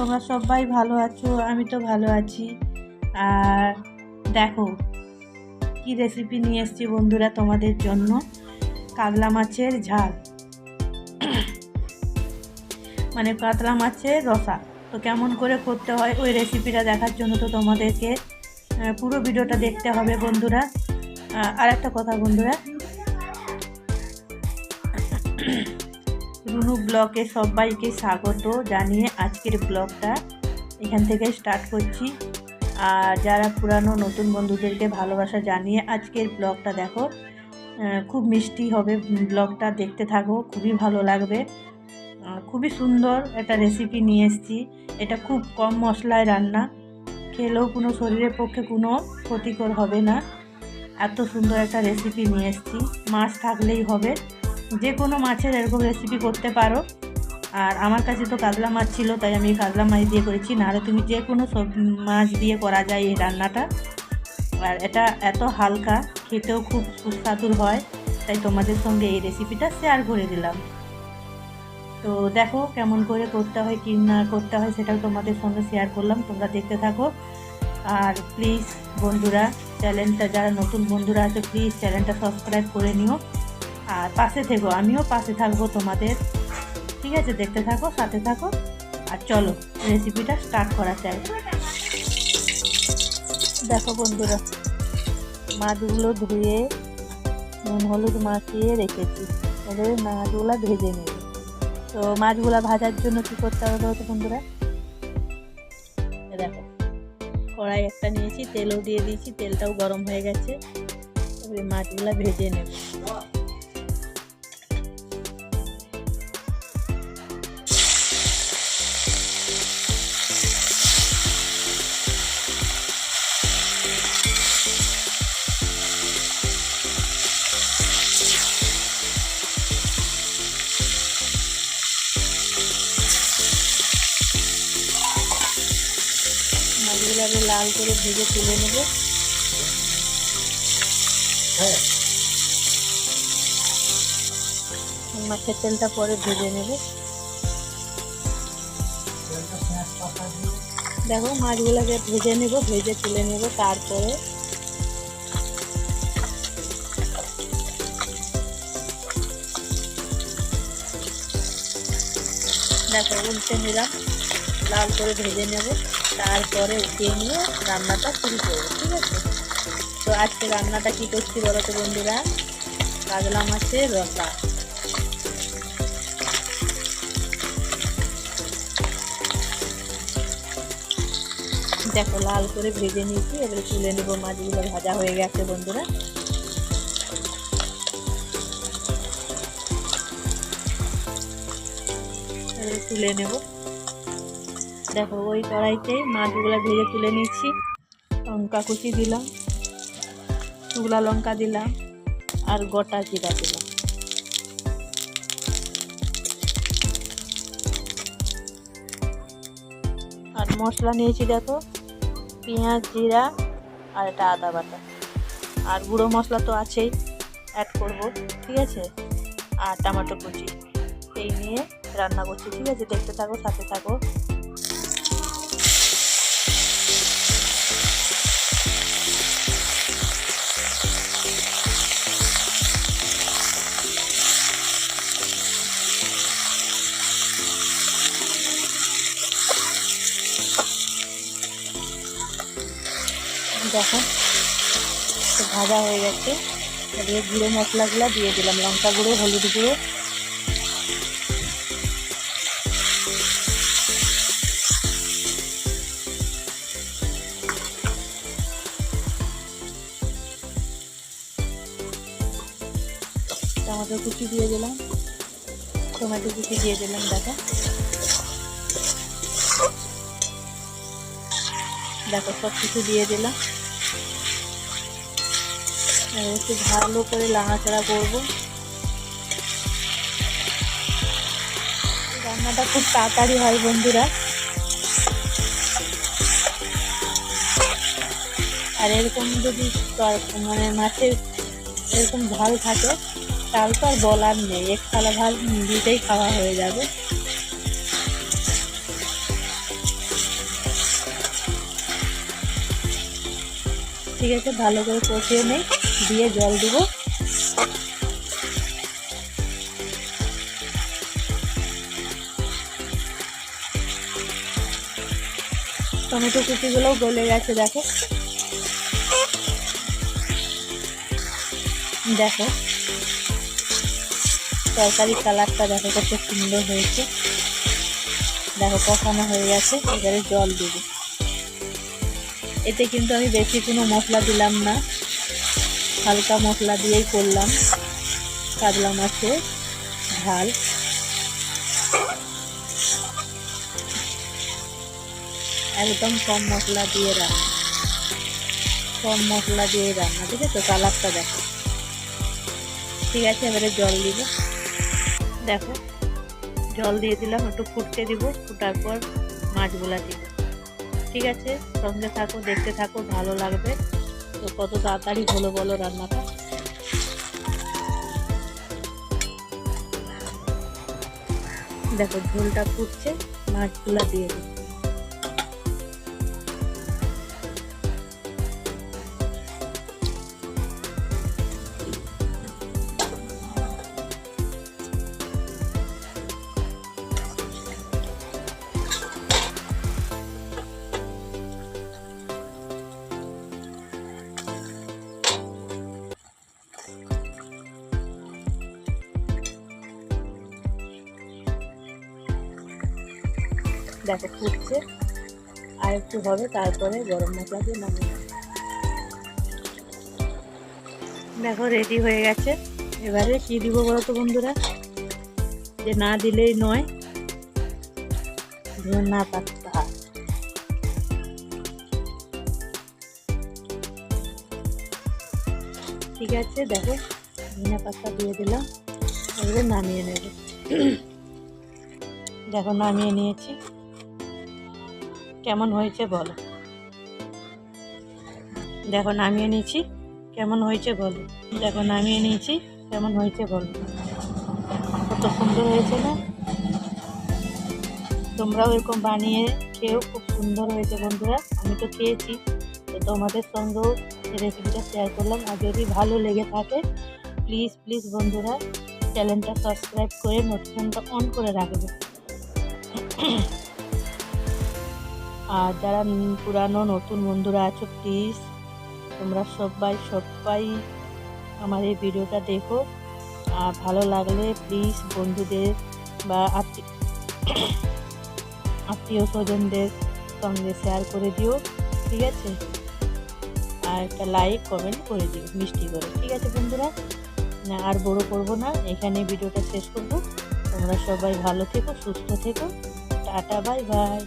তোমরা সবাই ভালো আছো? আমি তো ভালো আছি। আর দেখো, কি রেসিপি নিয়ে এসেছি বন্ধুরা তোমাদের জন্য? কাতলা মাছের ঝাল। মানে কাতলা মাছের রসা। তো কেমন করে করতে হয় ওই রেসিপিটা দেখার জন্য তো তোমাদেরকে পুরো ভিডিওটা দেখতে হবে বন্ধুরা। আর একটা কথা বন্ধুরা। রুনু ব্লগে সবাইকে স্বাগত জানিয়ে আজকের ব্লগটা এখান থেকে স্টার্ট করছি। আর যারা পুরানো নতুন বন্ধুদেরকে ভালোবাসা জানিয়ে আজকের ব্লগটা দেখো খুব মিষ্টি হবে ব্লগটা দেখতে থাকো, খুবই ভালো লাগবে। খুবই সুন্দর একটা রেসিপি নিয়ে এসেছি। এটা খুব কম মশলায় রান্না, খেলেও কোনো শরীরের পক্ষে কোনো ক্ষতিকর হবে না। এত সুন্দর একটা রেসিপি নিয়ে এসেছি। মাছ থাকলেই হবে। যে কোনো মাছের এরকম রেসিপি করতে পারো। আর আমার কাছে তো কাতলা মাছ ছিল, তাই আমি কাতলা মাছ দিয়ে করেছি। নাহলে তুমি যে কোনো সব মাছ দিয়ে করা যায় এই রান্নাটা। আর এটা এত হালকা, খেতেও খুব সুস্বাদুর হয়। তাই তোমাদের সঙ্গে এই রেসিপিটা শেয়ার করে দিলাম। তো দেখো কেমন করে করতে হয়, কি না করতে হয়, সেটাও তোমাদের সঙ্গে শেয়ার করলাম। তোমরা দেখতে থাকো। আর প্লিজ বন্ধুরা চ্যানেলটা যারা নতুন বন্ধুরা আছে প্লিজ চ্যানেলটা সাবস্ক্রাইব করে নিও। আর পাশে থেকো, আমিও পাশে থাকব তোমাদের। ঠিক আছে, দেখতে থাকো, সাথে থাকো। আর চলো রেসিপিটা স্টার্ট করা চাই দেখো বন্ধুরা, মাছগুলো ধুয়ে নুন হলুদ মাখিয়ে রেখেছি। এবারে মাছগুলো ভেজে নেব। তো মাছগুলো ভাজার জন্য কী করতে হবে বলতো বন্ধুরা? দেখো, কড়াই একটা নিয়েছি, তেলও দিয়ে দিয়েছি, তেলটাও গরম হয়ে গেছে। এবারে মাছগুলো ভেজে নেব। মাছগুলো আগে লাল করে ভেজে তুলে নেব। মাছের তেলটা পরে ভেজে নেব। দেখো মাছগুলোকে ভেজে নেব ভেজে তুলে নেব তারপরে। দেখো উল্টে নিলাম। লাল করে ভেজে নেব। তারপরে উঠিয়ে নিয়ে রান্নাটা শুরু করব, ঠিক আছে? তো আজকে রান্নাটা কী করছি বলো তো বন্ধুরা? কাতলা মাছের রসা। দেখো, লাল করে ভেজে নিয়েছি, এবারে তুলে নেব, মাছগুলো ভাজা হয়ে গেছে বন্ধুরা। তুলে নেব। দেখো, ওই কড়াইতে মাছগুলো ভেজে তুলে নিচ্ছি লঙ্কা কুচি দিলাম শুকলা লঙ্কা দিলাম, আর গোটা জিরা দিলাম। আর মশলা নিয়েছি দেখো, পেঁয়াজ, জিরা, আর এটা আদা বাটা। আর গুঁড়ো মশলা তো আছেই অ্যাড করব, ঠিক আছে? আর টমেটো কুচি, এই নিয়ে রান্না করছি, ঠিক আছে? দেখতে থাকো, সাথে থাকো। দেখো ভাজা হয়ে গেছে। এবারে গুঁড়ো মশলাগুলো দিয়ে দিলাম, লঙ্কা গুঁড়ো, হলুদ গুঁড়ো। টমেটো কুচি দিয়ে দিলাম। টমেটো কুচি দিয়ে দিলাম, দেখো। দেখো সব কিছু দিয়ে দিলাম। হ্যাঁ, একটু ভালো করে লাড়াচাড়া করব। রান্নাটা খুব তাড়াতাড়ি হয় বন্ধুরা। আর এরকম যদি মানে মাছের এরকম ভালো থাকে, তাহলে তো আর বলার নেই। এক থালা ভালো দিতেই খাওয়া হয়ে যাবে। ঠিক আছে, ভালো করে কষিয়ে নেই। দিয়ে জল দিব। টমেটো কুচিগুলোও গলে গেছে, দেখো। দেখো। তরকারি কালারটা দেখো কত সুন্দর হয়েছে। দেখো, কষানো হয়ে গেছে, এবারে জল দেব। এতে কিন্তু আমি বেশি কোনো মশলা দিলাম না। হালকা মশলা দিয়েই করলাম কাতলা মাছের ঝাল। একদম কম মশলা দিয়ে রান্না। কম মশলা দিয়ে রান্না, ঠিক আছে? কালারটা দেখো। ঠিক আছে, এবারে জল দিব। দেখো, জল দিয়ে দিলাম, একটু ফুটতে দিব, ফুটার পর মাছগুলা দিব। ঠিক আছে? সঙ্গে থাকো, দেখতে থাকো, ভালো লাগবে। তো কত তাড়াতাড়ি হলো বলো রান্নাটা? দেখো ঝোলটা ফুটছে মাছগুলা দিয়ে দিই দেখো ফুটছে আর একটু হবে, তারপরে গরম মশলা দিয়ে নামিয়ে। দেখো রেডি হয়ে গেছে। এবারে কি দিব বলো তো বন্ধুরা? যে না দিলেই নয় ধন্যা পাতা ঠিক আছে, দেখো ধনে পাতা দিয়ে দিলাম। এবারে নামিয়ে নেব। দেখো, নামিয়ে নিয়েছি। কেমন হয়েছে বলো। দেখো নামিয়ে নিয়েছি কেমন হয়েছে বলো। দেখো নামিয়ে নিয়েছি কেমন হয়েছে বলো। কত সুন্দর হয়েছে না? তোমরাও এরকম বানিয়ে খেয়েও খুব সুন্দর হয়েছে বন্ধুরা, আমি তো খেয়েছি। তো তোমাদের সঙ্গেও রেসিপিটা শেয়ার করলাম, আর যদি ভালো লেগে থাকে প্লিজ প্লিজ বন্ধুরা চ্যানেলটা সাবস্ক্রাইব করে নোটিফিকেশনটা অন করে রাখবে। আর যারা পুরানো নতুন বন্ধুরা আছো প্লিজ তোমরা সবাই সবাই আমার এই ভিডিওটা দেখো। আর ভালো লাগলে প্লিজ বন্ধুদের বা আত্মীয় স্বজনদের সঙ্গে শেয়ার করে দিও, ঠিক আছে? আর একটা লাইক কমেন্ট করে দিও, মিষ্টি করে, ঠিক আছে বন্ধুরা? না, আর বড় করব না এখানে ভিডিওটা শেষ করব। তোমরা সবাই ভালো থেকো, সুস্থ থেকো। Tata bye bye